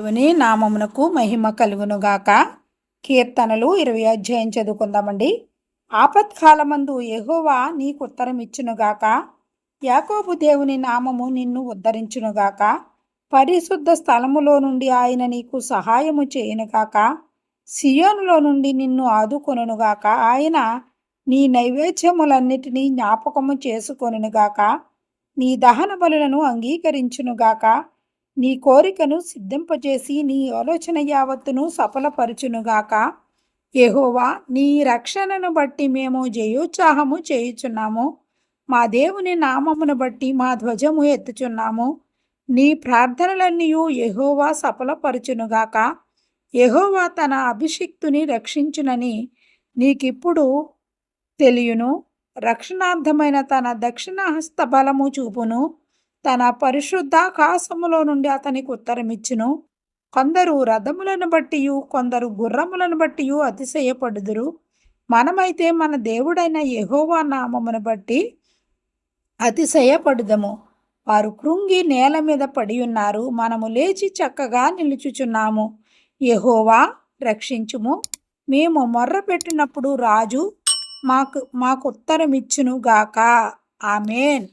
దేవుని నామమునకు మహిమ కలుగునుగాక. కీర్తనలు ఇరవై అధ్యాయం చదువుకుందామండి. ఆపత్కాలమందు ఎహోవా నీకు ఉత్తరం ఇచ్చునుగాక యాకోబు దేవుని నామము నిన్ను ఉద్ధరించునుగాక. పరిశుద్ధ స్థలములో నుండి ఆయన నీకు సహాయము చేయునుగాక. సియోనులో నుండి నిన్ను ఆదుకొనుగాక ఆయన నీ నైవేద్యములన్నిటినీ జ్ఞాపకము చేసుకొనుగాక నీ దహన బలులను అంగీకరించునుగాక. నీ కోరికను సిద్ధింపజేసి నీ ఆలోచన యావత్తును సఫలపరచునుగాక. యహోవా నీ రక్షణను బట్టి మేము జయోత్సాహము చేయుచున్నాము. మా దేవుని నామమును బట్టి మా ధ్వజము ఎత్తుచున్నాము. నీ ప్రార్థనలన్నీ యహోవా సఫలపరచునుగాక. యహోవా తన అభిషిక్తుని రక్షించునని నీకిప్పుడు తెలియను. రక్షణార్థమైన తన దక్షిణ హస్త బలము చూపును. తన పరిశుద్ధాకాశములో నుండి అతనికి ఉత్తరమిచ్చును కొందరు రథములను బట్టి కొందరు గుర్రములను బట్టి అతిశయపడుదురు. మనమైతే మన దేవుడైన యహోవా నామమును బట్టి అతిశయపడుదము. వారు కృంగి నేల మీద పడి ఉన్నారు. మనము లేచి చక్కగా నిలుచుచున్నాము. యహోవా రక్షించుము. మేము మొర్ర పెట్టినప్పుడు రాజు మాకు మాకు ఉత్తరమిచ్చును గాక ఆమెన్.